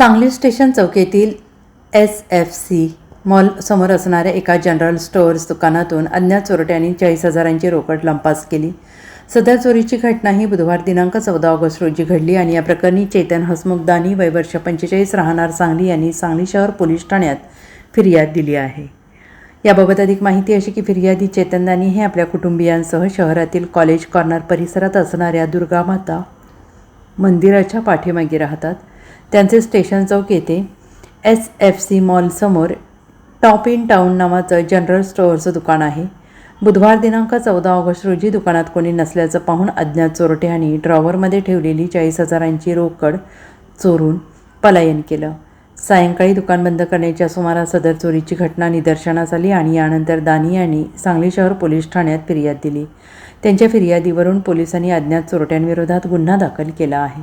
Sangli station चौकीतील S F C mall समोर असणाऱ्या एका जनरल स्टोअर्स दुकानातून अज्ञात चोरट्यांनी चाळीस हजारांची रोकड लंपास केली. सदर चोरीची घटना ही बुधवार दिनांक चौदा ऑगस्ट रोजी घडली आणि या प्रकरणी चेतन हसमुख दानी वय वर्ष पंचेचाळीस राहणार सांगली यांनी सांगली शहर पोलीस ठाण्यात फिर्याद दिली आहे. याबाबत अधिक माहिती अशी की फिर्यादी चेतन दानी हे आपल्या कुटुंबियांसह शहरातील कॉलेज कॉर्नर परिसरात असणाऱ्या दुर्गामाता मंदिराच्या पाठीमागे राहतात. त्यांचे स्टेशन चौक येथे एस एफ सी मॉलसमोर टॉप इन टाऊन नावाचं जनरल स्टोअरचं दुकान आहे. बुधवार दिनांक चौदा ऑगस्ट रोजी दुकानात कोणी नसल्याचं पाहून अज्ञात चोरट्यांनी ड्रॉवरमध्ये ठेवलेली चाळीस हजारांची रोकड चोरून पलायन केलं. सायंकाळी दुकान बंद करण्याच्या सुमारास सदर चोरीची घटना निदर्शनास आली आणि यानंतर दानी यांनी सांगली शहर पोलीस ठाण्यात फिर्याद दिली. त्यांच्या फिर्यादीवरून पोलिसांनी अज्ञात चोरट्यांविरोधात गुन्हा दाखल केला आहे.